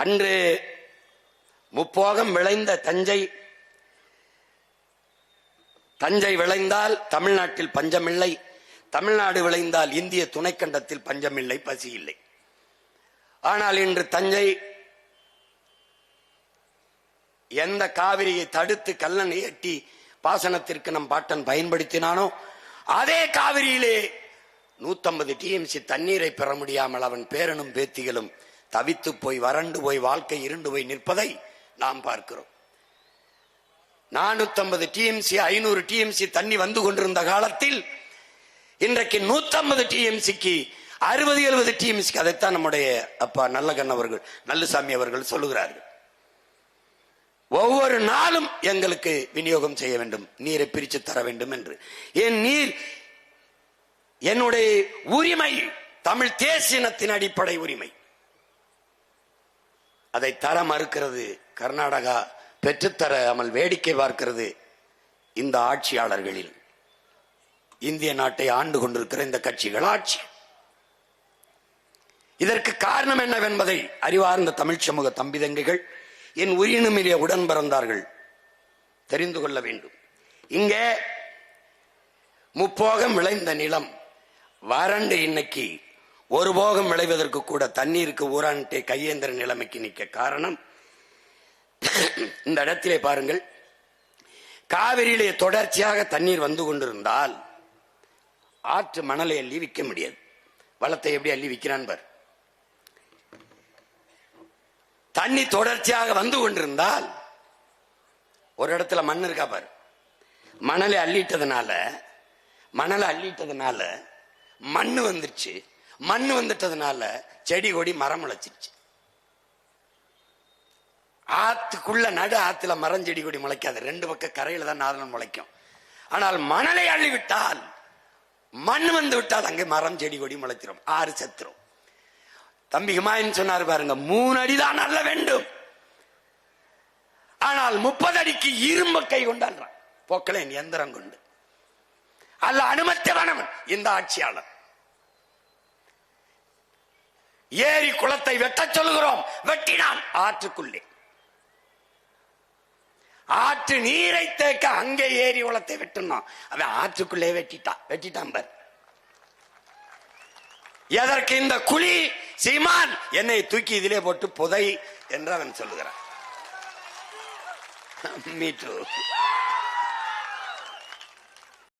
அன்று முப்போகம் விளைந்த தஞ்சை தஞ்சை விளைந்தால் தமிழ்நாட்டில் பஞ்சமில்லை தமிழ்நாடு விளைந்தால் இந்திய துணைக்கண்டத்தில் பஞ்சமில்லை பசி இல்லை. ஆனால் இன்று தஞ்சை எந்த காவிரியை தடுத்து கல்லன் எட்டி பாசனத்திற்கு நம் பாட்டன் பயன்படுத்தினானோ அதே காவிரியிலே நூத்தம்பது டிஎம்சி தண்ணீரை பெற முடியாமல் அவன் பேரனும் பேத்திகளும் தவித்து போய் வறண்டு போய் வாழ்க்கை இருண்டு போய் நிற்பதை நாம் பார்க்கிறோம். நானூத்தம்பது டிஎம்சி ஐநூறு டிஎம்சி தண்ணி வந்து கொண்டிருந்த காலத்தில் இன்றைக்கு நூத்தம்பது டிஎம்சிக்கு அறுபது எழுபது டிஎம்சிக்கு அதைத்தான் நம்முடைய அப்பா நல்லகண்ண அவர்கள் நல்லசாமி அவர்கள் சொல்லுகிறார்கள். ஒவ்வொரு நாளும் எங்களுக்கு விநியோகம் செய்ய வேண்டும் நீரை பிரித்து தர வேண்டும் என்று. என் நீர் என்னுடைய உரிமை தமிழ் தேசினத்தின் அடிப்படை உரிமை. அதை தர மறுக்கிறது. கர்நாடகா பெற்றுத்தராமல் வேடிக்கை பார்க்கிறது இந்த ஆட்சியாளர்களில். இந்திய நாட்டை ஆண்டு கொண்டிருக்கிற இந்த கட்சிகள் ஆட்சி. இதற்கு காரணம் என்னவென்பதை அறிவார்ந்த தமிழ் சமூக தம்பிதங்கைகள் என் உயிரினுமிலே உடன் பிறந்தார்கள் தெரிந்து கொள்ள வேண்டும். இங்கே முப்போகம் விளைந்த நிலம். வறண்டு இன்னைக்கு ஒரு போகம் விளைவதற்கு கூட தண்ணீருக்கு ஊரான்ட்டே கையேந்திர நிலைமைக்கு நிற்க காரணம் இந்த இடத்திலே பாருங்கள் காவிரியிலே தொடர்ச்சியாக தண்ணீர் வந்து கொண்டிருந்தால் ஆற்று மணலை அள்ளி விற்க முடியாது. வளத்தை எப்படி அள்ளி விற்கிறான் பார். தண்ணி தொடர்ச்சியாக வந்து கொண்டிருந்தால் ஒரு இடத்துல மண் இருக்கா பாரு. மணலை அள்ளிட்டதுனால மணலை அள்ளிட்டதுனால மண்ணு வந்துருச்சு. மண் வந்துட்டதுனால செடி கொடி மரம் முளைச்சிருச்சு. ஆத்துக்குள்ள நடு ஆத்துல மரம் செடி கொடி முளைக்காது. ரெண்டு பக்கம் கரையில தான் நாதனம் முளைக்கும். ஆனால் மணலை அள்ளிவிட்டால் மண் வந்து விட்டால் அங்கே மரம் செடி கொடி முளைச்சிரும். ஆறு செத்துரும் தம்பி ஹுமாயூன் சொன்னார் பாருங்க மூணு அடிதான் அல்ல வேண்டும். ஆனால் முப்பது அடிக்கு இரும்பு கை கொண்டாடுறான் போக்கலேன் எந்திரம் கொண்டு. அல்ல அனுமத்தவனவன் இந்த ஆட்சியாளர். ஏரி குளத்தை வெட்ட சொல்லுகிறோம். வெட்டினான் ஆற்றுக்குள்ளே. ஆற்று நீரை தேக்க அங்கே ஏரி குளத்தை வெட்டணும் அவன் ஆற்றுக்குள்ளே வெட்டிட்டான். வெட்டிட்டான் பார். எதற்கு இந்த குழி? சீமான் என்னை தூக்கி இதிலே போட்டு புதை என்று அவன் சொல்லுகிறான். மீட்டு